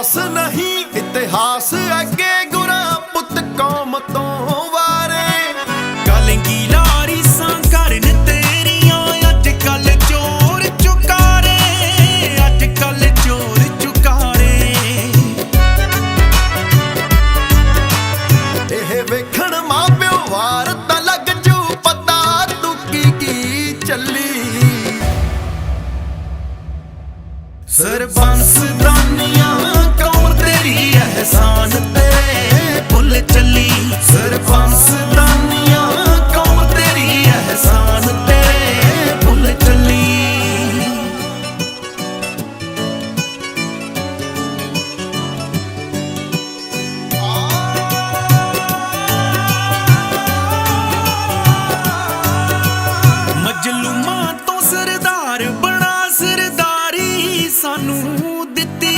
ਅਸ ਨਹੀਂ ਇਤਿਹਾਸ ਅੱਗੇ ਗੁਰਾ ਪੁੱਤ ਕੌਮ ਤੋਂ ਵਾਰੇ। ਗਾਲੰਗੀ ਲਾਰੀ ਸਾਂ ਕਰਨ ਤੇਰੀਆਂ ਅੱਜ ਕੱਲ ਚੋਰ ਚੁਕਾਰੇ ਅੱਜ ਕੱਲ ਚੋਰ ਚੁਕਾਰੇ। ਇਹ ਵੇਖਣ ਮਾਪਿਓ ਵਾਰ ਤਾਂ ਜੂ ਪਤਾ ਤੂੰ ਕੀ ਚੱਲੀ। ਸਰਬੰਸ ਦਾਨੀਆਂ ਚੱਲ ਚੱਲੀ। ਸਰਪੰਸ ਦਾਨੀਆਂ ਕੌਮ ਤੇਰੀ ਅਹਿਸਾਨ ਤੇਰੇ ਭੁੱਲ ਚੱਲੀ। ਮਜਲੂਮਾਂ ਤੋਂ ਸਰਦਾਰ ਬਣਾ ਸਰਦਾਰੀ ਸਾਨੂੰ ਦਿੱਤੀ।